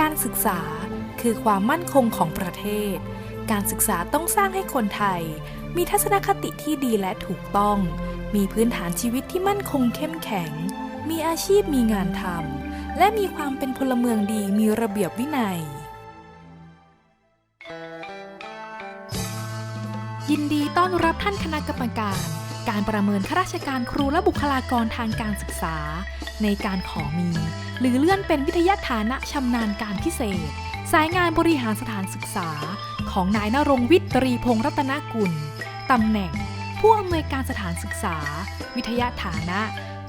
การศึกษาคือความมั่นคงของประเทศ การศึกษาต้องสร้างให้คนไทย มีทัศนคติที่ดีและถูกต้อง มีพื้นฐานชีวิตที่มั่นคงเข้มแข็ง มีอาชีพมีงานทำ และมีความเป็นพลเมืองดีมีระเบียบวินัย ยินดีต้อนรับท่านคณะกรรมการ การประเมินข้าราชการครูและบุคลากรทางการศึกษา ในการขอมี หรือเลื่อนเป็นวิทยาฐานะชำนาญการพิเศษ สายงานบริหารสถานศึกษา ของนายนรงวิทย์ตรีพงรัตนกุลตำแหน่ง ผู้อำนวยการสถานศึกษา วิทยาฐานะ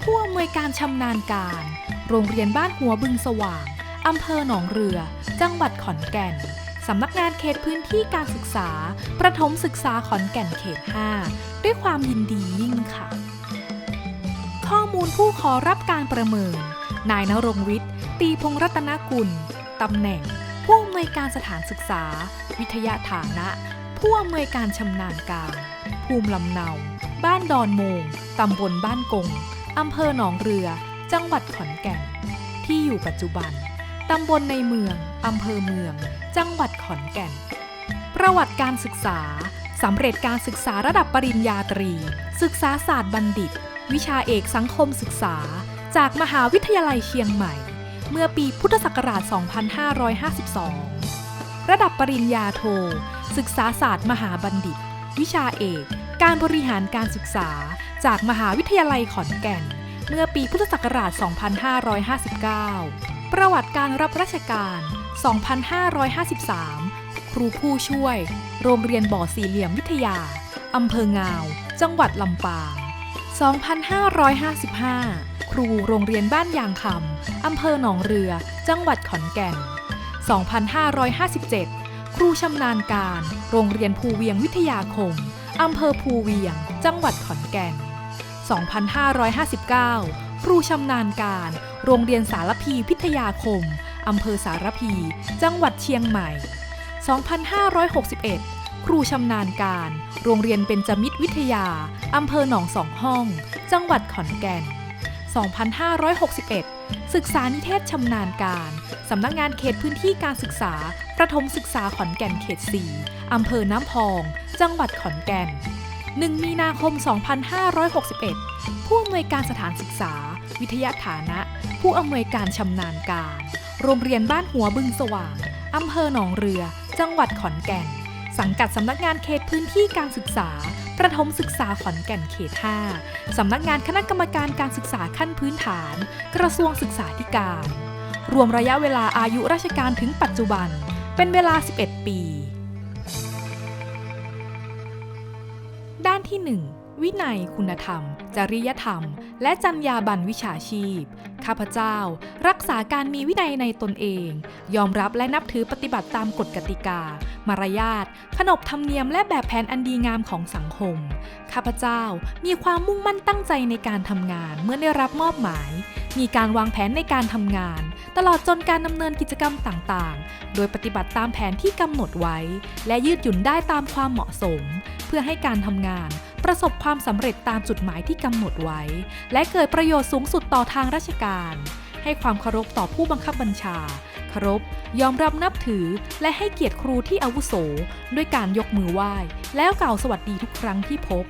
ผู้อำนวยการชำนาญการ โรงเรียนบ้านหัวบึงสว่างอำเภอหนองเรือ จังหวัดขอนแก่น สำนักงานเขตพื้นที่การศึกษา ประถมศึกษาขอนแก่นเขต 5 ด้วยความยินดียิ่งค่ะ ข้อมูลผู้ขอรับการประเมิน นายนรงวิทย์ ตีพงรัตนกุล ตำแหน่ง ผู้อำนวยการสถานศึกษา วิทยาฐานะ ผู้อำนวยการชำนาญการ ภูมิลำเนา บ้านดอนโมง ตำบลบ้านกง อำเภอหนองเรือ จังหวัดขอนแก่น ที่อยู่ปัจจุบัน ตำบลในเมือง อำเภอเมือง จังหวัดขอนแก่น ประวัติการศึกษา สำเร็จการศึกษาระดับปริญญาตรี ศึกษาศาสตร์บัณฑิต วิชาเอกสังคมศึกษา จากมหาวิทยาลัยเชียงใหม่ เมื่อปีพุทธศักราช 2552 ระดับปริญญาโท ศึกษาศาสตร์มหาบัณฑิต วิชาเอก การบริหารการศึกษา จากมหาวิทยาลัยขอนแก่น เมื่อปีพุทธศักราช 2559 ประวัติการรับราชการ 2553 ครูผู้ช่วย โรงเรียนบ่อสี่เหลี่ยมวิทยา อำเภองาว จังหวัดลำปาง 2555 ครูโรงเรียนบ้านยางคำ อำเภอหนองเรือ จังหวัดขอนแก่น 2557 ครูชำนาญการ โรงเรียนภูเวียงวิทยาคม อำเภอภูเวียง จังหวัดขอนแก่น 2559 ครูชำนาญการ โรงเรียนสารพีพิทยาคม อำเภอสารพี จังหวัดเชียงใหม่ 2561 ครูชำนาญการ โรงเรียนเบญจมิตรวิทยา อำเภอหนองสองห้อง จังหวัดขอนแก่น 2561 ศึกษานิเทศชำนาญการ สำนักงานเขตพื้นที่การศึกษา ประถมศึกษาขอนแก่นเขต 4 อำเภอน้ำพอง จังหวัดขอนแก่น 1 มีนาคม 2561 ผู้อำนวยการสถานศึกษา วิทยาฐานะ ผู้อำนวยการชำนาญการ โรงเรียนบ้านหัวบึงสว่างอำเภอหนองเรือ จังหวัดขอนแก่น สังกัดสำนักงานเขตพื้นที่การศึกษา ประถมศึกษาขอนแก่นเขต 5 สำนักงานคณะกรรมการการศึกษาขั้นพื้นฐาน กระทรวงศึกษาธิการ รวมระยะเวลาอายุราชการถึงปัจจุบัน เป็นเวลา 11 ปี ด้านที่ 1 วินัยคุณธรรม จริยธรรม และจรรยาบรรณวิชาชีพ ข้าพเจ้า รักษาการมีวินัยในตนเอง ยอมรับและนับถือปฏิบัติตามกฎกติกา มารยาทขนบธรรมเนียมและแบบแผนอันดีงามของสังคม ข้าพเจ้ามีความมุ่งมั่นตั้งใจในการทำงานเมื่อได้รับมอบหมาย มีการวางแผนในการทำงาน ตลอดจนการดำเนินกิจกรรมต่างๆ โดยปฏิบัติตามแผนที่กำหนดไว้ และยืดหยุ่นได้ตามความเหมาะสม เพื่อให้การทำงาน ประสบความสำเร็จตามจุดหมายที่กำหนดไว้ และเกิดประโยชน์สูงสุดต่อทางราชการ ให้ความเคารพต่อผู้บังคับบัญชาเคารพยอมรับนับถือและให้เกียรติครูที่อาวุโส ด้วยการยกมือไหว้ แล้วกล่าวสวัสดีทุกครั้งที่พบ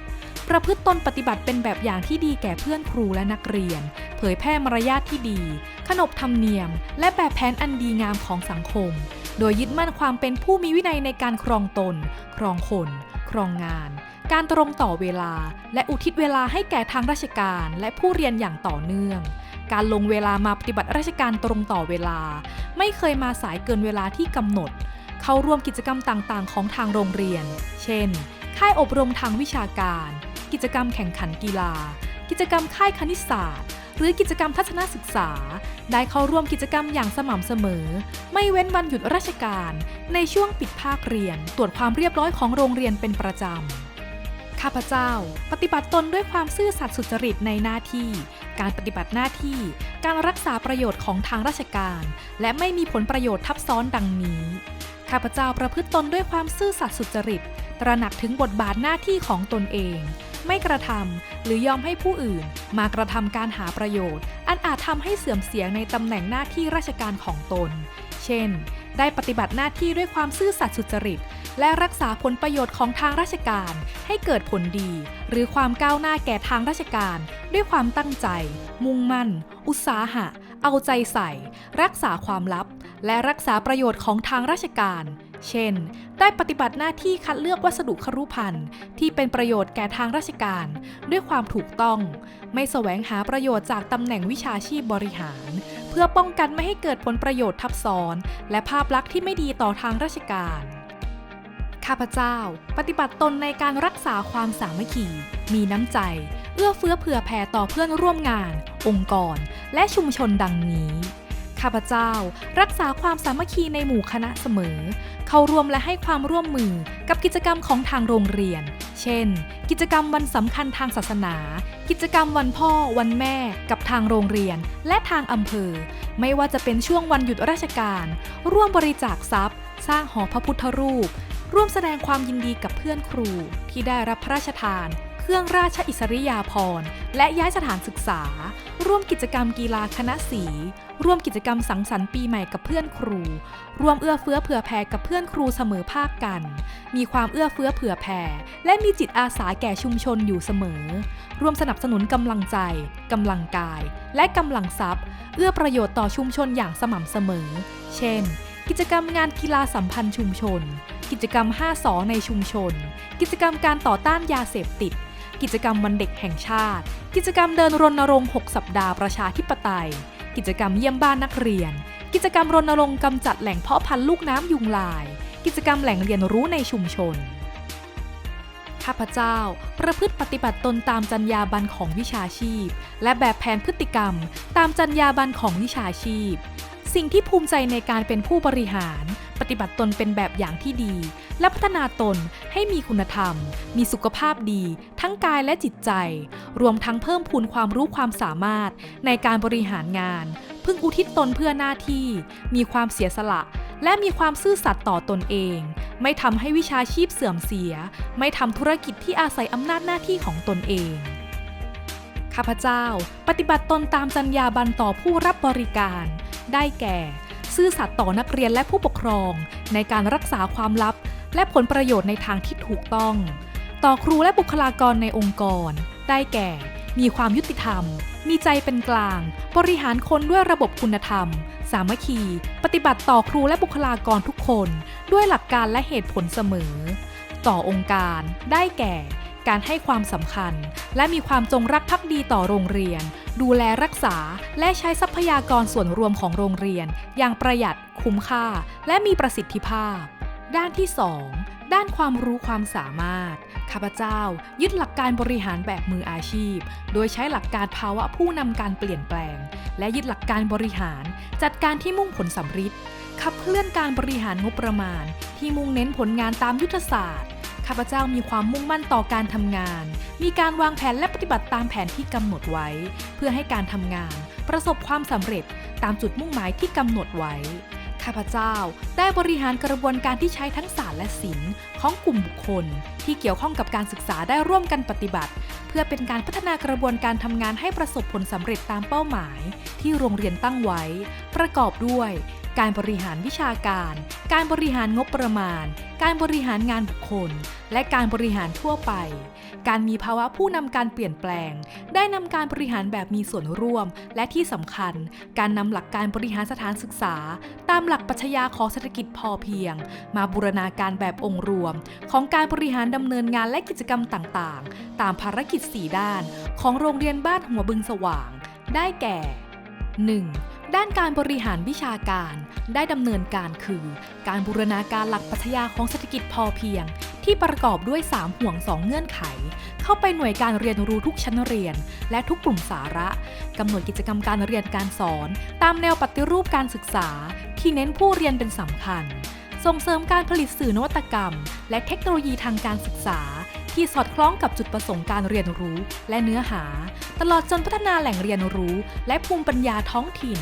ประพฤติตนปฏิบัติเป็นแบบอย่างที่ดีแก่เพื่อนครูและนักเรียน เผยแพร่มารยาทที่ดี ขนบธรรมเนียม และแบบแผนอันดีงามของสังคม โดยยึดมั่นความเป็นผู้มีวินัยในการครองตน ครองคน ครองงาน การตรงต่อเวลา และอุทิศเวลาให้แก่ทางราชการและผู้เรียนอย่างต่อเนื่อง การลงเวลามาปฏิบัติราชการตรงต่อเวลา ไม่เคยมาสายเกินเวลาที่กำหนด เข้าร่วมกิจกรรมต่างๆ ของทางโรงเรียน เช่น ค่ายอบรมทางวิชาการ กิจกรรมแข่งขันกีฬา กิจกรรมค่ายคณิตศาสตร์ หรือกิจกรรมทัศนศึกษา ได้เข้าร่วมกิจกรรมอย่างสม่ำเสมอ ไม่เว้นวันหยุดราชการ ในช่วงปิดภาคเรียน ตรวจความเรียบร้อยของโรงเรียนเป็นประจำ ข้าพเจ้า ปฏิบัติตนด้วยความซื่อสัตย์สุจริตในหน้าที่ การปฏิบัติหน้าที่ การรักษาประโยชน์ของทางราชการ และไม่มีผลประโยชน์ทับซ้อนดังนี้ ข้าพเจ้าประพฤติตนด้วยความซื่อสัตย์สุจริต ตระหนักถึงบทบาทหน้าที่ของตนเอง ไม่กระทำหรือยอมให้ผู้อื่น มากระทำการหาประโยชน์ อันอาจทำให้เสื่อมเสียงในตำแหน่งหน้าที่ราชการของตน เช่น ได้ปฏิบัติหน้าที่ด้วยความซื่อสัตย์สุจริต และรักษาผลประโยชน์ของทางราชการให้เกิดผลดี หรือความก้าวหน้าแก่ทางราชการ ด้วยความตั้งใจ มุ่งมั่น อุตสาหะ เอาใจใส่ รักษาความลับ และรักษาประโยชน์ของทางราชการ เช่น ได้ปฏิบัติหน้าที่คัดเลือกวัสดุครุภัณฑ์ที่เป็นประโยชน์แก่ทางราชการ ด้วยความถูกต้อง ไม่แสวงหาประโยชน์จากตำแหน่งวิชาชีพบริหารเพื่อป้องกันไม่ให้เกิดผลประโยชน์ทับซ้อน และภาพลักษณ์ที่ไม่ดีต่อทางราชการ ข้าพเจ้า ปฏิบัติตนในการรักษาความสามัคคี มีน้ำใจ เอื้อเฟื้อเผื่อแผ่ต่อเพื่อนร่วมงาน องค์กร และชุมชนดังนี้ ข้าพเจ้า รักษาความสามัคคีในหมู่คณะเสมอ เข้าร่วมและให้ความร่วมมือกับกิจกรรมของทางโรงเรียน เช่น กิจกรรมวันสำคัญทางศาสนา กิจกรรมวันพ่อ วันแม่ กับทางโรงเรียน และทางอำเภอ ไม่ว่าจะเป็นช่วงวันหยุดราชการ ร่วมบริจาคทรัพย์ สร้างหอพระพุทธรูป ร่วมแสดงความยินดีกับเพื่อนครูที่ได้รับพระราชทาน เครื่องราชอิสริยาภรณ์ และย้ายสถานศึกษา ร่วมกิจกรรมกีฬาคณะสี ร่วมกิจกรรมสังสรรค์ปีใหม่กับเพื่อนครู ร่วมเอื้อเฟื้อเผื่อแผ่กับเพื่อนครูเสมอภาคกัน มีความเอื้อเฟื้อเผื่อแผ่ และมีจิตอาสาแก่ชุมชนอยู่เสมอ ร่วมสนับสนุนกำลังใจกำลังกาย และกำลังทรัพย์ เอื้อประโยชน์ต่อชุมชนอย่างสม่ำเสมอ เช่น กิจกรรมงานกีฬาสัมพันธ์ชุมชน กิจกรรม5สอในชุมชน กิจกรรมการต่อต้านยาเสพติด กิจกรรมวันเด็กแห่งชาติ กิจกรรมเดินรณรงค์ 6 สัปดาห์ประชาธิปไตย กิจกรรมเยี่ยมบ้านนักเรียน กิจกรรมรณรงค์กำจัดแหล่งเพาะพันธุ์ลูกน้ำยุงลาย กิจกรรมแหล่งเรียนรู้ในชุมชนข้าพเจ้า ประพฤติปฏิบัติตนตามจรรยาบรรณของวิชาชีพ และแบบแผนพฤติกรรม ตามจรรยาบรรณของวิชาชีพ สิ่งที่ภูมิใจในการเป็นผู้บริหาร ปฏิบัติตนเป็นแบบอย่างที่ดี และพัฒนาตนให้มีคุณธรรม มีสุขภาพดี ทั้งกายและจิตใจ รวมทั้งเพิ่มพูนความรู้ความสามารถในการบริหารงาน พึ่งอุทิศตนเพื่อหน้าที่ มีความเสียสละ และมีความซื่อสัตย์ต่อตนเอง ไม่ทำให้วิชาชีพเสื่อมเสีย ไม่ทำธุรกิจที่อาศัยอำนาจหน้าที่ของตนเอง ข้าพเจ้าปฏิบัติตนตามจรรยาบรรณต่อผู้รับบริการ ได้แก่ ซื่อสัตย์ต่อนักเรียนและผู้ปกครอง ในการรักษาความลับ และผลประโยชน์ในทางที่ถูกต้อง ต่อครูและบุคลากรในองค์กร ได้แก่ มีความยุติธรรม มีใจเป็นกลาง บริหารคนด้วยระบบคุณธรรม สามัคคี ปฏิบัติต่อครูและบุคลากรทุกคน ด้วยหลักการและเหตุผลเสมอ ต่อองค์การ ได้แก่ การให้ความสำคัญ และมีความจงรักภักดีต่อโรงเรียน ดูแลรักษาและใช้ทรัพยากรส่วนรวมของโรงเรียน อย่างประหยัดคุ้มค่า และมีประสิทธิภาพ ด้านที่ 2 ด้านความรู้ความสามารถข้าพเจ้า ยึดหลักการบริหารแบบมืออาชีพ โดยใช้หลักการภาวะผู้นำการเปลี่ยนแปลง และยึดหลักการบริหาร จัดการที่มุ่งผลสำฤทธิ์ขับเคลื่อนการบริหารงบประมาณ ที่มุ่งเน้นผลงานตามยุทธศาสตร์าพเจ้ามีความมุ่งมั่นต่อการทำงาน มีการวางแผนและปฏิบัติตามแผนที่กำหนดไว้ เพื่อให้การทำงาน ประสบความสำเร็จตามจุดมุ่งหมายที่กำหนดไว้ ข้าพเจ้าได้บริหารกระบวนการที่ใช้ทั้งศาสตร์และศิลป์ของกลุ่มบุคคล ที่เกี่ยวข้องกับการศึกษาได้ร่วมกันปฏิบัติ เพื่อเป็นการพัฒนากระบวนการทำงานให้ประสบผลสำเร็จตามเป้าหมาย ที่โรงเรียนตั้งไว้ ประกอบด้วย การบริหารวิชาการ การบริหารงบประมาณ การบริหารงานบุคคล และการบริหารทั่วไป การมีภาวะผู้นำการเปลี่ยนแปลง ได้นำการบริหารแบบมีส่วนร่วม และที่สำคัญ การนำหลักการบริหารสถานศึกษา ตามหลักปัชญาของเศรษฐกิจพอเพียง มาบูรณาการแบบองค์รวม ของการบริหารดำเนินงานและกิจกรรมต่างๆ ตามภารกิจ 4 ด้าน ของโรงเรียนบ้านหัวบึงสว่าง ได้แก่ 1. ด้านการบริหารวิชาการได้ดำเนินการคือ การบูรณาการหลักปรัชญาของเศรษฐกิจพอเพียง ที่ประกอบด้วย 3 ห่วง 2 เงื่อนไข เข้าไปหน่วยการเรียนรู้ทุกชั้นเรียน และทุกกลุ่มสาระกำหนดกิจกรรมการเรียนการสอน ตามแนวปฏิรูปการศึกษา ที่เน้นผู้เรียนเป็นสำคัญ ส่งเสริมการผลิตสื่อนวัตกรรม และเทคโนโลยีทางการศึกษา ที่สอดคล้องกับจุดประสงค์การเรียนรู้ และเนื้อหา ตลอดจนพัฒนาแหล่งเรียนรู้ และภูมิปัญญาท้องถิ่น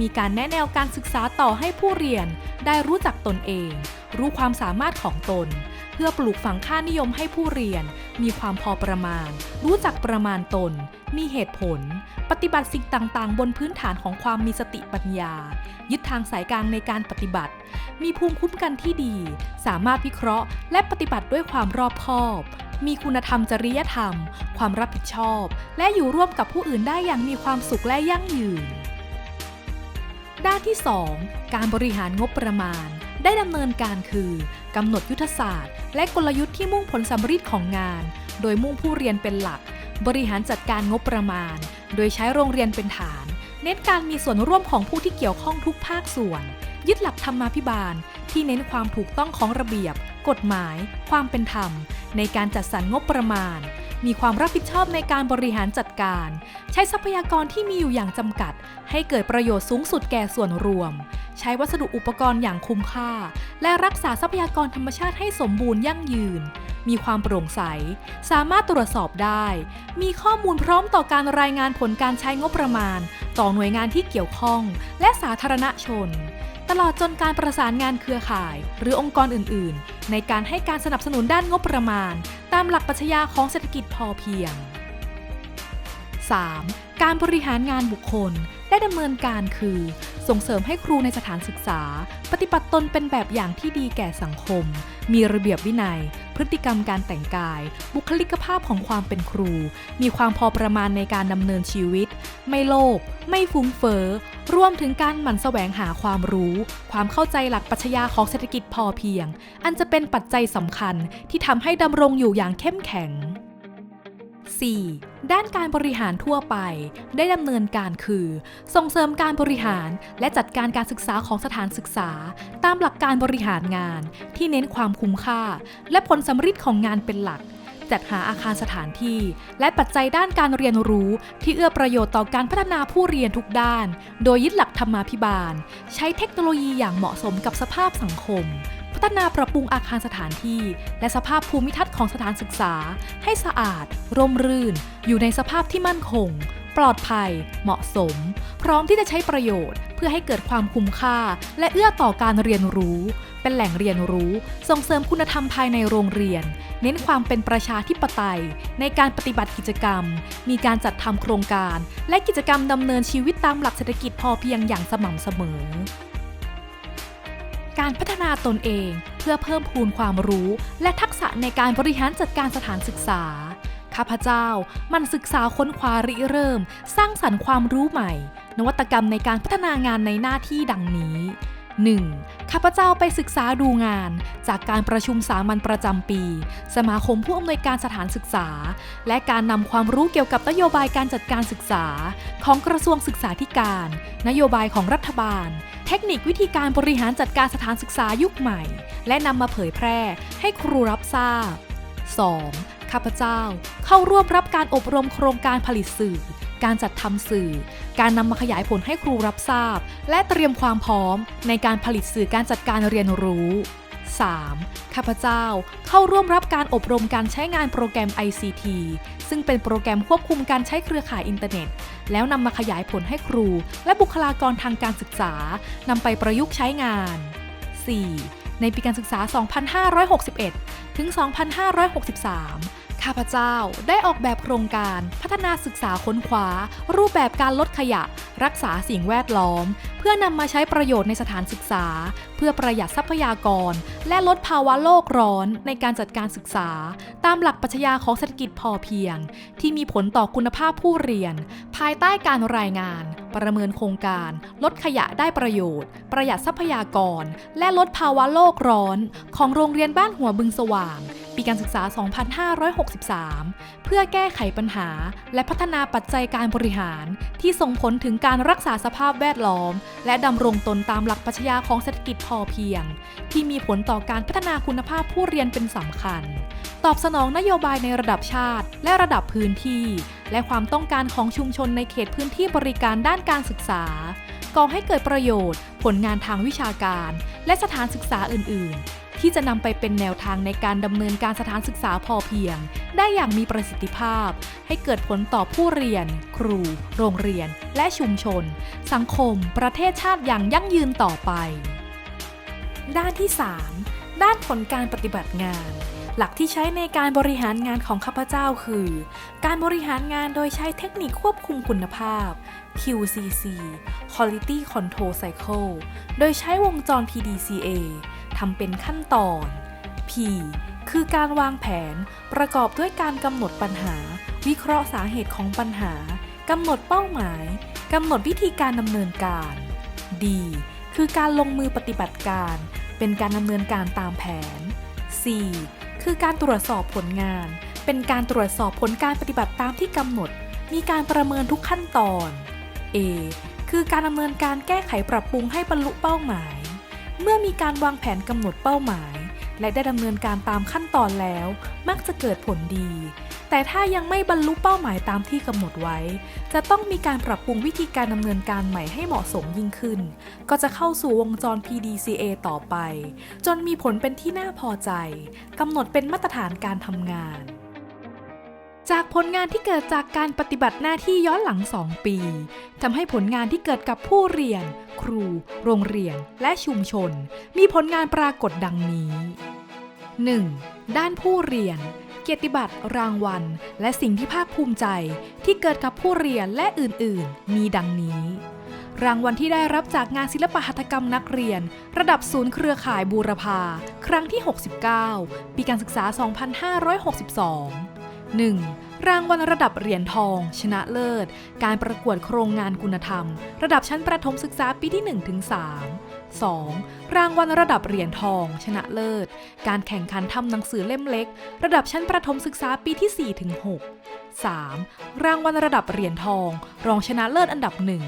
มีการแนะแนวการศึกษาต่อให้ผู้เรียนได้รู้จักตนเอง รู้ความสามารถของตน เพื่อปลูกฝังค่านิยมให้ผู้เรียน มีความพอประมาณ รู้จักประมาณตน มีเหตุผล ปฏิบัติสิ่งต่างๆ บนพื้นฐานของความมีสติปัญญา ยึดทางสายกลางในการปฏิบัติ มีภูมิคุ้มกันที่ดี สามารถวิเคราะห์ และปฏิบัติด้วยความรอบคอบ มีคุณธรรมจริยธรรม ความรับผิดชอบ และอยู่ร่วมกับผู้อื่นได้อย่างมีความสุขและยั่งยืน ด้านที่ 2 การบริหารงบประมาณ ได้ดำเนินการคือกำหนดยุทธศาสตร์ และกลยุทธ์ที่มุ่งผลสำฤทธิ์ของงาน โดยมุ่งผู้เรียนเป็นหลัก บริหารจัดการงบประมาณ โดยใช้โรงเรียนเป็นฐาน เน้นการมีส่วนร่วมของผู้ที่เกี่ยวข้องทุกภาคส่วน ยึดหลักธรรมาภิบาล ที่เน้นความถูกต้องของระเบียบ กฎหมาย ความเป็นธรรม ในการจัดสรรงบประมาณ มีความรับผิดชอบในการบริหารจัดการ ใช้ทรัพยากรที่มีอยู่อย่างจำกัด ให้เกิดประโยชน์สูงสุดแก่ส่วนรวม ใช้วัสดุอุปกรณ์อย่างคุ้มค่า และรักษาทรัพยากรธรรมชาติให้สมบูรณ์ยั่งยืน มีความโปร่งใส สามารถตรวจสอบได้ มีข้อมูลพร้อมต่อการรายงานผลการใช้งบประมาณ ต่อหน่วยงานที่เกี่ยวข้อง และสาธารณชน ตลอดจนการประสานงานเครือข่าย หรือองค์กรอื่น ๆ ในการให้การสนับสนุนด้านงบประมาณ ตามหลักปรัชญาของเศรษฐกิจพอเพียง 3. การบริหารงานบุคคลได้ดำเนินการคือ ส่งเสริมให้ครูในสถานศึกษา ปฏิบัติตนเป็นแบบอย่างที่ดีแก่สังคม มีระเบียบวินัย พฤติกรรมการแต่งกาย บุคลิกภาพของความเป็นครู มีความพอประมาณในการดำเนินชีวิต ไม่โลภไม่ฟุ้งเฟ้อรวมถึงการหมั่นแสวงหาความรู้ ความเข้าใจหลักปรัชญาของเศรษฐกิจพอเพียง อันจะเป็นปัจจัยสำคัญที่ทำให้ดำรงอยู่อย่างเข้มแข็ง 4. ด้านการบริหารทั่วไป ได้ดำเนินการคือ ส่งเสริมการบริหารและจัดการการศึกษาของสถานศึกษา ตามหลักการบริหารงาน ที่เน้นความคุ้มค่า และผลสำฤทธิ์ของงานเป็นหลัก จัดหาอาคารสถานที่ และปัจจัยด้านการเรียนรู้ ที่เอื้อประโยชน์ต่อการพัฒนาผู้เรียนทุกด้าน โดยยึดหลักธรรมาภิบาล ใช้เทคโนโลยีอย่างเหมาะสมกับสภาพสังคม พัฒนาปรับปรุงอาคารสถานที่ และสภาพภูมิทัศน์ของสถานศึกษา ให้สะอาด ร่มรื่น อยู่ในสภาพที่มั่นคง ปลอดภัย เหมาะสม พร้อมที่จะใช้ประโยชน์ เพื่อให้เกิดความคุ้มค่า และเอื้อต่อการเรียนรู้ เป็นแหล่งเรียนรู้ ส่งเสริมคุณธรรมภายในโรงเรียน เน้นความเป็นประชาธิปไตย ในการปฏิบัติกิจกรรม มีการจัดทำโครงการ และกิจกรรมดำเนินชีวิตตามหลักเศรษฐกิจพอเพียงอย่างสม่ำเสมอ การพัฒนาตนเอง เพื่อเพิ่มพูนความรู้ และทักษะในการบริหารจัดการสถานศึกษา ข้าพเจ้ามันศึกษาค้นคว้าริเริ่ม สร้างสรรค์ความรู้ใหม่ นวัตกรรมในการพัฒนางานในหน้าที่ดังนี้ 1. ข้าพเจ้าไปศึกษาดูงาน จากการประชุมสามัญประจำปี สมาคมผู้อำนวยการสถานศึกษา และการนำความรู้เกี่ยวกับนโยบายการจัดการศึกษา ของกระทรวงศึกษาธิการ นโยบายของรัฐบาล เทคนิควิธีการบริหารจัดการสถานศึกษายุคใหม่ และนำมาเผยแพร่ ให้ครูรับทราบ 2. ข้าพเจ้าเข้าร่วมรับการอบรมโครงการผลิตสื่อ การจัดทำสื่อ การนำมาขยายผลให้ครูรับทราบ และเตรียมความพร้อมในการผลิตสื่อการจัดการเรียนรู้ 3. ข้าพเจ้าเข้าร่วมรับการอบรมการใช้งานโปรแกรม ICT ซึ่งเป็นโปรแกรมควบคุมการใช้เครือข่ายอินเทอร์เน็ต แล้วนำมาขยายผลให้ครู และบุคลากรทางการศึกษานำไปประยุกต์ใช้งาน 4. ในปีการศึกษา 2561 ถึง 2563 ข้าพเจ้าได้ออกแบบโครงการพัฒนาศึกษาค้นคว้า รูปแบบการลดขยะ รักษาสิ่งแวดล้อม เพื่อนำมาใช้ประโยชน์ในสถานศึกษา เพื่อประหยัดทรัพยากร และลดภาวะโลกร้อนในการจัดการศึกษา ตามหลักปรัชญาของเศรษฐกิจพอเพียง ที่มีผลต่อคุณภาพผู้เรียน ภายใต้การรายงาน ประเมินโครงการ ลดขยะได้ประโยชน์ ประหยัดทรัพยากร และลดภาวะโลกร้อน ของโรงเรียนบ้านหัวบึงสว่าง ปีการศึกษา 2563 เพื่อแก้ไขปัญหา และพัฒนาปัจจัยการบริหาร ที่ส่งผลถึงการรักษาสภาพแวดล้อม และดำรงตนตามหลักปรัชญาของเศรษฐกิจพอเพียง ที่มีผลต่อการพัฒนาคุณภาพผู้เรียนเป็นสำคัญ ตอบสนองนโยบายในระดับชาติ และระดับพื้นที่ และความต้องการของชุมชนในเขตพื้นที่บริการด้านการศึกษาก่อให้เกิดประโยชน์ ผลงานทางวิชาการ และสถานศึกษาอื่น ๆ ที่จะนำไปเป็นแนวทางในการดำเนินการสถานศึกษาพอเพียง ได้อย่างมีประสิทธิภาพ ให้เกิดผลต่อผู้เรียน ครู โรงเรียน และชุมชน สังคม ประเทศชาติอย่างยั่งยืนต่อไป ด้านที่ 3 ด้านผลการปฏิบัติงาน หลักที่ใช้ในการบริหารงานของข้าพเจ้าคือ การบริหารงานโดยใช้เทคนิคควบคุมคุณภาพ QCC Quality Control Cycle โดยใช้วงจร PDCA ทำเป็นขั้นตอน P คือการวางแผนประกอบด้วยการกำหนดปัญหา วิเคราะห์สาเหตุของปัญหากำหนดเป้าหมายกำหนดวิธีการดำเนินการ D คือการลงมือปฏิบัติการ เป็นการดำเนินการตามแผน C คือการตรวจสอบผลงาน เป็นการตรวจสอบผลการปฏิบัติตามที่กำหนด มีการประเมินทุกขั้นตอน A คือการดำเนินการแก้ไขปรับปรุงให้บรรลุเป้าหมาย เมื่อมีการวางแผนกำหนดเป้าหมาย และได้ดำเนินการตามขั้นตอนแล้ว มักจะเกิดผลดี แต่ถ้ายังไม่บรรลุเป้าหมายตามที่กำหนดไว้ จะต้องมีการปรับปรุงวิธีการดำเนินการใหม่ให้เหมาะสมยิ่งขึ้น ก็จะเข้าสู่วงจร PDCA ต่อไป จนมีผลเป็นที่น่าพอใจกำหนดเป็นมาตรฐานการทำงาน จากผลงานที่เกิดจากการปฏิบัติหน้าที่ย้อนหลัง 2 ปีทำให้ผลงานที่เกิดกับผู้เรียน ครู โรงเรียน และชุมชน มีผลงานปรากฏดังนี้ 1. ด้านผู้เรียน เกียรติบัตรรางวัล และสิ่งที่ภาคภูมิใจ ที่เกิดกับผู้เรียนและอื่น ๆ มีดังนี้ รางวัลที่ได้รับจากงานศิลปหัตถกรรมนักเรียน ระดับศูนย์เครือข่ายบูรพา ครั้งที่ 69 ปีการศึกษา 2562 1. รางวัลระดับเหรียญทอง ชนะเลิศ การประกวดโครงงานคุณธรรม ระดับชั้นประถมศึกษาปีที่ 1-3 2. รางวัลระดับเหรียญทอง ชนะเลิศ การแข่งขันทำหนังสือเล่มเล็ก ระดับชั้นประถมศึกษาปีที่4-6 3. รางวัลระดับเหรียญทอง รองชนะเลิศอันดับหนึ่ง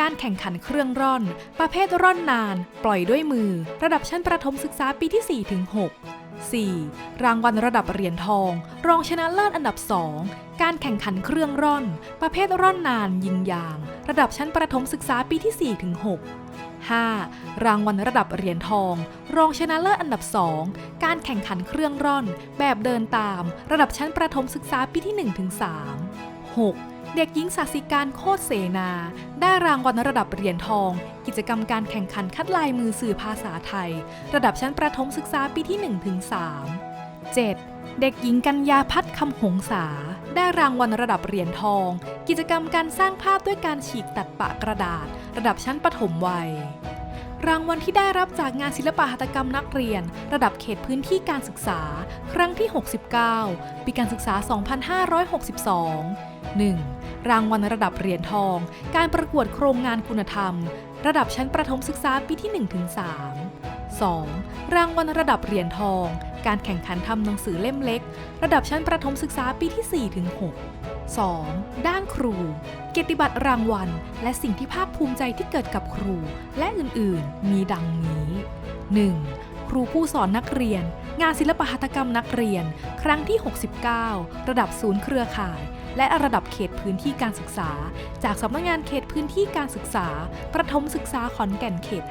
การแข่งขันเครื่องร่อน ประเภทร่อนนาน ปล่อยด้วยมือ ระดับชั้นประถมศึกษาปีที่4-6 4. รางวัลระดับเหรียญทอง รองชนะเลิศอันดับ 2 การแข่งขันเครื่องร่อน ประเภทร่อนนาน ยิงยาง ระดับชั้นประถมศึกษาปีที่4-6 5. รางวัลระดับเหรียญทอง รองชนะเลิศอันดับ 2 การแข่งขันเครื่องร่อน แบบเดินตาม ระดับชั้นประถมศึกษาปีที่1-3 6. เด็กหญิงสาสิการโคตรเสนา ได้รางวัลระดับเหรียญทอง กิจกรรมการแข่งขันคัดลายมือสื่อภาษาไทย ระดับชั้นประถมศึกษาปีที่ 1-3 7. เด็กหญิงกัญญาพัฒน์คำหงษา ได้รางวัลระดับเหรียญทอง กิจกรรมการสร้างภาพด้วยการฉีกตัดปะกระดาษ ระดับชั้นประถมวัย รางวัลที่ได้รับจากงานศิลปหัตถกรรมนักเรียน ระดับเขตพื้นที่การศึกษา ครั้งที่ 69 ปีการศึกษา 2562 1. รางวัลระดับเหรียญทอง การประกวดโครงงานคุณธรรม ระดับชั้นประถมศึกษาปีที่ 1-3 2. รางวัลระดับเหรียญทอง การแข่งขันทำหนังสือเล่มเล็ก ระดับชั้นประถมศึกษาปีที่4-6 2. ด้านครู เกียรติบัตรรางวัล และสิ่งที่ภาคภูมิใจที่เกิดกับครู และอื่นๆ มีดังนี้ 1. ครูผู้สอนนักเรียน งานศิลปหัตถกรรมนักเรียน ครั้งที่ 69 ระดับศูนย์เครือข่าย และระดับเขตพื้นที่การศึกษา จากสำนักงานเขตพื้นที่การศึกษา ประถมศึกษาขอนแก่นเขต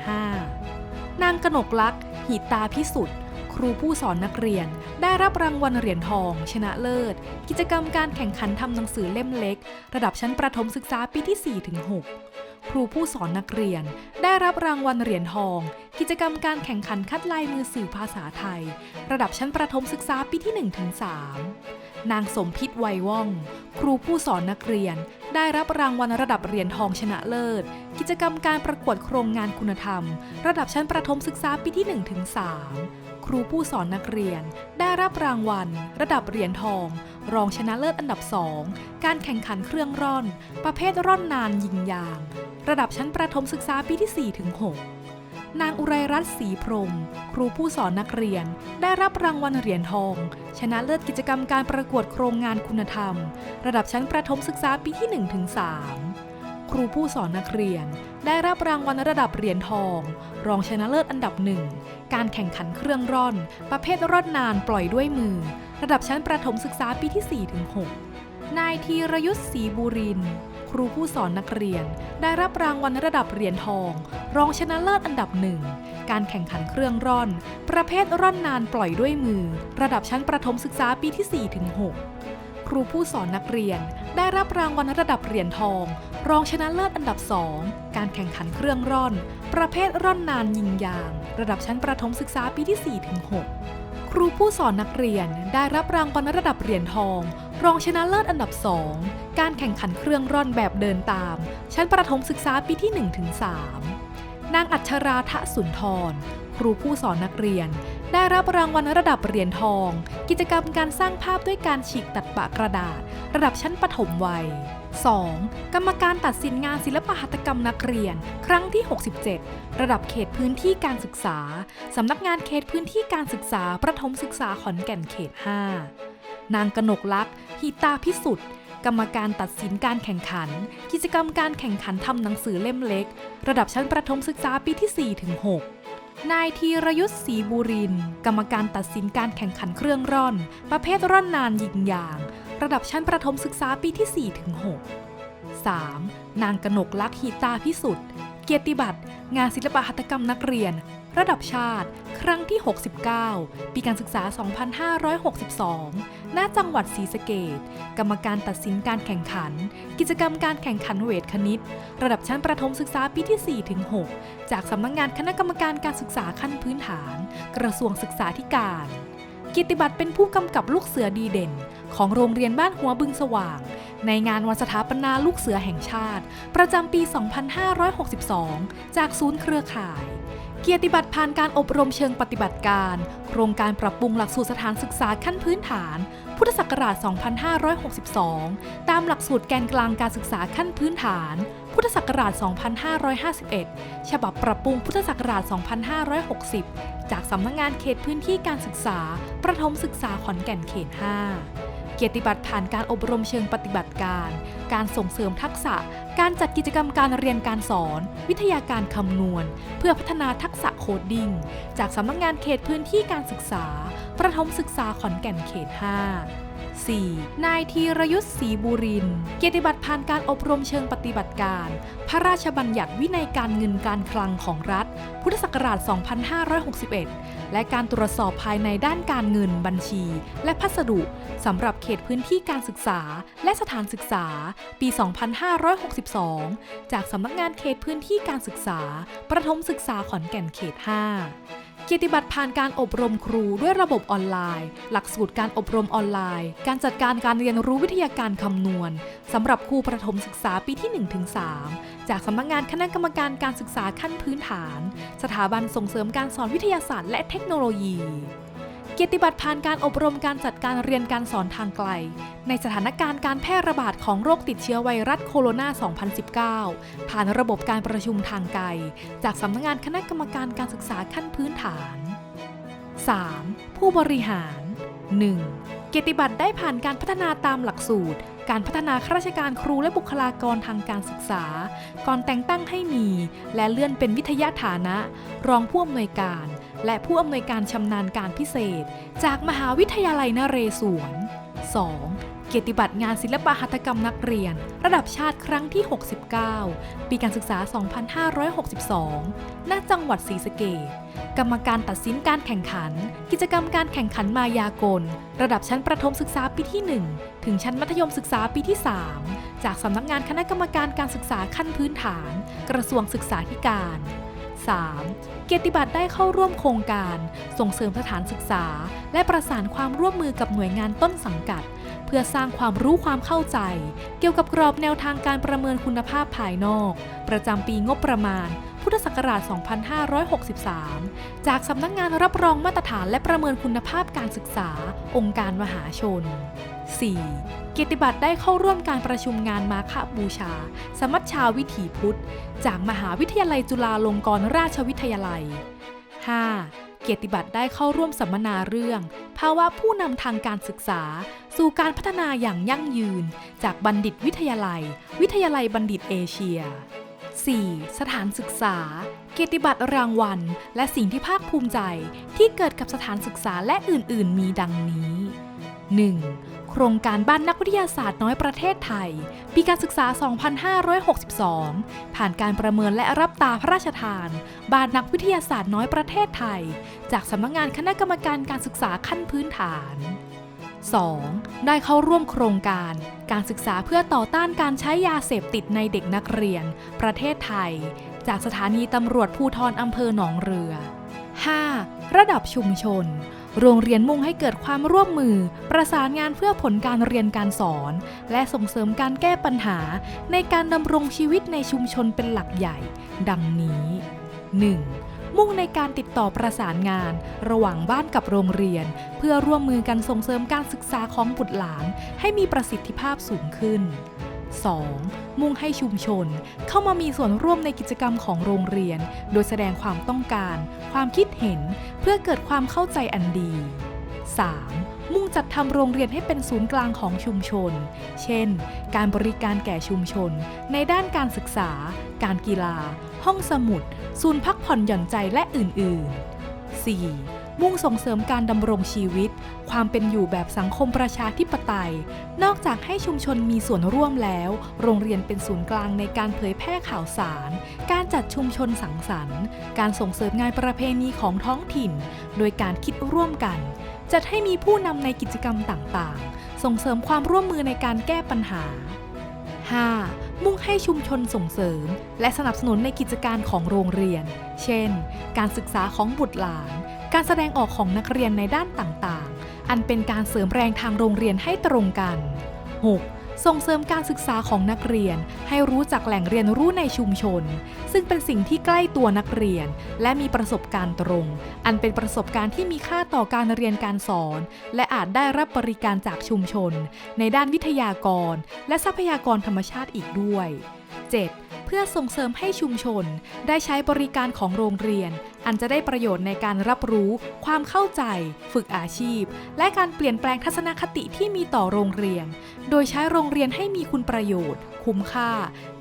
5 นางกนกลักษ์หิตาพิสุทธิ์ครูผู้สอนนักเรียน ได้รับรางวัลเหรียญทอง ชนะเลิศ กิจกรรมการแข่งขันทำหนังสือเล่มเล็ก ระดับชั้นประถมศึกษาปีที่ 4-6 ครูผู้สอนนักเรียน ได้รับรางวัลเหรียญทอง กิจกรรมการแข่งขันคัดลายมือสื่อภาษาไทย ระดับชั้นประถมศึกษาปีที่ 1-3 นางสมพิษไวยว่อง ครูผู้สอนนักเรียน ได้รับรางวัลระดับเหรียญทองชนะเลิศ กิจกรรมการประกวดโครงงานคุณธรรม ระดับชั้นประถมศึกษาปีที่ 1-3 ครูผู้สอนนักเรียน ได้รับรางวัล ระดับเหรียญทอง รองชนะเลิศอันดับ2การแข่งขันเครื่องร่อน ประเภทร่อนนานยิงยาง ระดับชั้นประถมศึกษาปีที่ 4-6 นางอุไรรัตน์ศรีพรม ครูผู้สอนนักเรียน ได้รับรางวัลเหรียญทอง ชนะเลิศกิจกรรมการประกวดโครงงานคุณธรรม ระดับชั้นประถมศึกษาปีที่ 1-3 ครูผู้สอนนักเรียน ได้รับรางวัลระดับเหรียญทอง รองชนะเลิศอันดับหนึ่ง การแข่งขันเครื่องร่อน ประเภทร่อนนานปล่อยด้วยมือ ระดับชั้นประถมศึกษาปีที่ 4-6 นายธีรยุทธศรีบุรินทร์ ครูผู้สอนนักเรียน ได้รับรางวัลระดับเหรียญทอง รองชนะเลิศอันดับหนึ่ง การแข่งขันเครื่องร่อน ประเภทร่อนนานปล่อยด้วยมือ ระดับชั้นประถมศึกษาปีที่4-6ครูผู้สอนนักเรียน ได้รับรางวัลระดับเหรียญทอง รองชนะเลิศอันดับ2การแข่งขันเครื่องร่อน ประเภทร่อนนานยิงยาง ระดับชั้นประถมศึกษาปีที่4-6ครูผู้สอนนักเรียนได้รับรางวัลระดับเหรียญทอง รองชนะเลิศอันดับ2 การแข่งขันเครื่องร่อนแบบเดินตาม ชั้นประถมศึกษาปีที่ 1-3 นางอัชราทะสุนทร ครูผู้สอนนักเรียน ได้รับรางวัลระดับเหรียญทอง กิจกรรมการสร้างภาพด้วยการฉีกตัดปะกระดาษ ระดับชั้นประถมวัย 2. กรรมการตัดสินงานศิลปหัตถกรรมนักเรียน ครั้งที่ 67 ระดับเขตพื้นที่การศึกษา สำนักงานเขตพื้นที่การศึกษา ประถมศึกษาขอนแก่นเขต 5 นางกนกลักษ์หิตาพิสุทธิ์ กรรมการตัดสินการแข่งขัน กิจกรรมการแข่งขันทำหนังสือเล่มเล็ก ระดับชั้นประถมศึกษาปีที่ 4 ถึง 6 นายธีรยุทธศรีบุริน กรรมการตัดสินการแข่งขันเครื่องร่อน ประเภทร่อนนานยิงยาง ระดับชั้นประถมศึกษาปีที่ 4 ถึง 6 3. นางกนกลักษณ์หิตาพิสุทธิ์ เกียรติบัตร งานศิลปหัตถกรรมนักเรียน ระดับชาติ ครั้งที่ 69 ปีการศึกษา 2562 ณ จังหวัดศรีสะเกษกรรมการตัดสินการแข่งขัน กิจกรรมการแข่งขันเวทคณิต ระดับชั้นประถมศึกษาปีที่ 4 ถึง 6 จากสำนักงงานคณะกรรมการการศึกษาขั้นพื้นฐาน กระทรวงศึกษาธิการกียรติบัตรเป็นผู้กำกับลูกเสือดีเด่น ของโรงเรียนบ้านหัวบึงสว่าง ในงานวันสถาปนาลูกเสือแห่งชาติ ประจำปี 2562 จากศูนย์เครือข่าย เกียรติบัตรผ่านการอบรมเชิงปฏิบัติการ โครงการปรับปรุงหลักสูตรสถานศึกษาขั้นพื้นฐาน พุทธศักราช 2562 ตามหลักสูตรแกนกลางการศึกษาขั้นพื้นฐาน พุทธศักราช 2551 ฉบับปรับปรุงพุทธศักราช 2560 จากสำนักงงานเขตพื้นที่การศึกษา ประถมศึกษาขอนแก่นเขต 5 กียรติบัตรผ่านการอบรมเชิงปฏิบัติการ การส่งเสริมทักษะ การจัดกิจกรรมการเรียนการสอน วิทยาการคำนวณ เพื่อพัฒนาทักษะโคดดิ้ง จากสำนักงานเขตพื้นที่การศึกษา ประถมศึกษาขอนแก่นเขต 5 4. นายธีรยุทธ์ศรีบุริน เกียรติบัตรผ่านการอบรมเชิงปฏิบัติการ พระราชบัญญัติวินัยการเงินการคลังของรัฐ พุทธศักราช 2561 และการตรวจสอบภายในด้านการเงินบัญชี และพัสดุสำหรับเขตพื้นที่การศึกษา และสถานศึกษา ปี 2562 จากสำนักงานเขตพื้นที่การศึกษา ประถมศึกษาขอนแก่นเขต 5 กียรติบัตรผ่านการอบรมครูด้วยระบบออนไลน์ หลักสูตรการอบรมออนไลน์ การจัดการการเรียนรู้วิทยาการคำนวณสำหรับครูประถมศึกษาปีที่ 1-3 จากสำนักงานคณะกรรมการการศึกษาขั้นพื้นฐาน สถาบันส่งเสริมการสอนวิทยาศาสตร์และเทคโนโลยี กียรติบัตรผ่านการอบรมการจัดการเรียนการสอนทางไกล ในสถานการณ์การแพร่ระบาดของโรคติดเชื้อไวรัสโคโรนา 2019 ผ่านระบบการประชุมทางไกล จากสำนักงานคณะกรรมการการศึกษาขั้นพื้นฐาน 3. ผู้บริหาร 1. เกียรติบัตรได้ผ่านการพัฒนาตามหลักสูตร การพัฒนาข้าราชการครูและบุคลากรทางการศึกษา ก่อนแต่งตั้งให้มี และเลื่อนเป็นวิทยาฐานะ รองผู้อำนวยการ และผู้อำนวยการชำนาญการพิเศษ จากมหาวิทยาลัยนเรศวร 2. เกียรติบัตรงานศิลปหัตถกรรมนักเรียน ระดับชาติครั้งที่ 69 ปีการศึกษา 2562 ณ จังหวัดศรีสะเกษกรรมการตัดสินการแข่งขัน กิจกรรมการแข่งขันมายากล ระดับชั้นประถมศึกษาปีที่ 1 ถึงชั้นมัธยมศึกษาปีที่ 3 จากสำนักงานคณะกรรมการการศึกษาขั้นพื้นฐาน กระทรวงศึกษาธิการ 3. เกียรติบัตรได้เข้าร่วมโครงการ ส่งเสริมสถานศึกษา และประสานความร่วมมือกับหน่วยงานต้นสังกัด เพื่อสร้างความรู้ความเข้าใจ เกี่ยวกับกรอบแนวทางการประเมินคุณภาพภายนอก ประจำปีงบประมาณ พุทธศักราช 2563 จากสำนักงานรับรองมาตรฐานและประเมินคุณภาพการศึกษา องค์การมหาชน 4. เกียรติบัตรได้เข้าร่วมการประชุมงานมาฆบูชา สมัชชาวิถีพุทธ จากมหาวิทยาลัยจุฬาลงกรณราชวิทยาลัย 5. เกียรติบัตรได้เข้าร่วมสัมมนาเรื่อง ภาวะผู้นำทางการศึกษา สู่การพัฒนาอย่างยั่งยืน จากบัณฑิตวิทยาลัย วิทยาลัยบัณฑิตเอเชีย 4. สถานศึกษา เกียรติบัตรรางวัล และสิ่งที่ภาคภูมิใจที่เกิดกับสถานศึกษาและอื่น ๆ มีดังนี้ 1. โครงการบ้านนักวิทยาศาสตร์น้อยประเทศไทย ปีการศึกษา 2562 ผ่านการประเมินและรับตาพระราชทาน บ้านนักวิทยาศาสตร์น้อยประเทศไทย จากสำนักงานคณะกรรมการการศึกษาขั้นพื้นฐาน 2. ได้เข้าร่วมโครงการ การศึกษาเพื่อต่อต้านการใช้ยาเสพติดในเด็กนักเรียน ประเทศไทย จากสถานีตำรวจภูทรอำเภอหนองเรือ 5. ระดับชุมชน โรงเรียนมุ่งให้เกิดความร่วมมือ ประสานงานเพื่อผลการเรียนการสอน และส่งเสริมการแก้ปัญหา ในการดำรงชีวิตในชุมชนเป็นหลักใหญ่ ดังนี้ 1. มุ่งในการติดต่อประสานงาน ระหว่างบ้านกับโรงเรียน เพื่อร่วมมือกันส่งเสริมการศึกษาของบุตรหลาน ให้มีประสิทธิภาพสูงขึ้น 2. มุ่งให้ชุมชน เข้ามามีส่วนร่วมในกิจกรรมของโรงเรียน โดยแสดงความต้องการ ความคิดเห็น เพื่อเกิดความเข้าใจอันดี 3. มุ่งจัดทำโรงเรียนให้เป็นศูนย์กลางของชุมชน เช่น การบริการแก่ชุมชน ในด้านการศึกษา การกีฬา ห้องสมุด ศูนย์พักผ่อนหย่อนใจและอื่น ๆ 4. มุ่งส่งเสริมการดำรงชีวิต ความเป็นอยู่แบบสังคมประชาธิปไตย นอกจากให้ชุมชนมีส่วนร่วมแล้ว โรงเรียนเป็นศูนย์กลางในการเผยแพร่ข่าวสาร การจัดชุมชนสังสรรค์ การส่งเสริมงานประเพณีของท้องถิ่น โดยการคิดร่วมกัน จัดให้มีผู้นำในกิจกรรมต่างๆ ส่งเสริมความร่วมมือในการแก้ปัญหา 5. มุ่งให้ชุมชนส่งเสริม และสนับสนุนในกิจการของโรงเรียน เช่น การศึกษาของบุตรหลาน การแสดงออกของนักเรียนในด้านต่างๆ อันเป็นการเสริมแรงทางโรงเรียนให้ตรงกัน 6. ส่งเสริมการศึกษาของนักเรียน ให้รู้จักแหล่งเรียนรู้ในชุมชน ซึ่งเป็นสิ่งที่ใกล้ตัวนักเรียน และมีประสบการณ์ตรง อันเป็นประสบการณ์ที่มีค่าต่อการเรียนการสอน และอาจได้รับบริการจากชุมชน ในด้านวิทยากร และทรัพยากรธรรมชาติอีกด้วย 7. เพื่อส่งเสริมให้ชุมชน ได้ใช้บริการของโรงเรียน อันจะได้ประโยชน์ในการรับรู้ ความเข้าใจ ฝึกอาชีพ และการเปลี่ยนแปลงทัศนคติที่มีต่อโรงเรียน โดยใช้โรงเรียนให้มีคุณประโยชน์ คุ้มค่า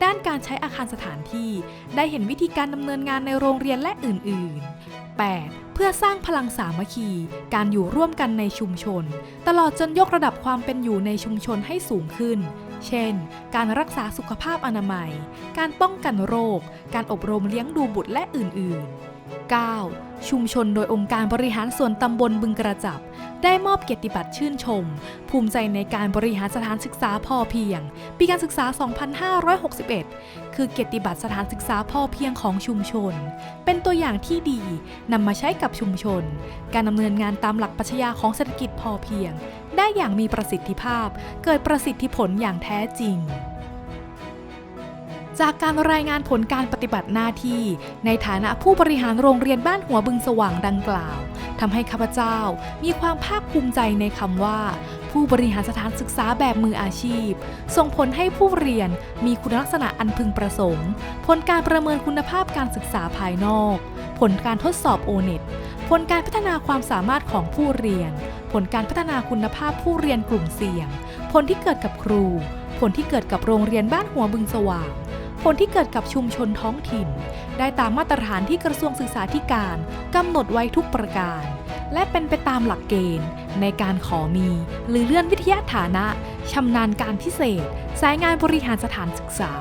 ด้านการใช้อาคารสถานที่ ได้เห็นวิธีการดำเนินงานในโรงเรียนและอื่น ๆ 8. เพื่อสร้างพลังสามัคคี การอยู่ร่วมกันในชุมชน ตลอดจนยกระดับความเป็นอยู่ในชุมชนให้สูงขึ้น เช่น การรักษาสุขภาพอนามัย การป้องกันโรค การอบรมเลี้ยงดูบุตรและอื่น ๆ 9. ชุมชนโดยองค์การบริหารส่วนตำบลบึงกระจับ ได้มอบเกียรติบัตรชื่นชม ภูมิใจในการบริหารสถานศึกษาพอเพียง ปีการศึกษา 2561 คือเกียรติบัตรสถานศึกษาพอเพียงของชุมชน เป็นตัวอย่างที่ดีนำมาใช้กับชุมชน การดำเนินงานตามหลักปรัชญาของเศรษฐกิจพอเพียง ได้อย่างมีประสิทธิภาพ เกิดประสิทธิผลอย่างแท้จริง จากการรายงานผลการปฏิบัติหน้าที่ ในฐานะผู้บริหารโรงเรียนบ้านหัวบึงสว่างดังกล่าวทำให้ข้าพเจ้ามีความภาคภูมิใจในคำว่า ผู้บริหารสถานศึกษาแบบมืออาชีพ ส่งผลให้ผู้เรียนมีคุณลักษณะอันพึงประสงค์ ผลการประเมินคุณภาพการศึกษาภายนอก ผลการทดสอบโอเน็ตผลการพัฒนาความสามารถของผู้เรียน ผลการพัฒนาคุณภาพผู้เรียนกลุ่มเสี่ยง ผลที่เกิดกับครู ผลที่เกิดกับโรงเรียนบ้านหัวบึงสว่าง ผลที่เกิดกับชุมชนท้องถิ่น ได้ตามมาตรฐานที่กระทรวงศึกษาธิการกำหนดไว้ทุกประการ และเป็นไปตามหลักเกณฑ์ ในการขอมี หรือเลื่อนวิทยาฐานะชำนาญการพิเศษ สายงานบริหารสถานศึกษา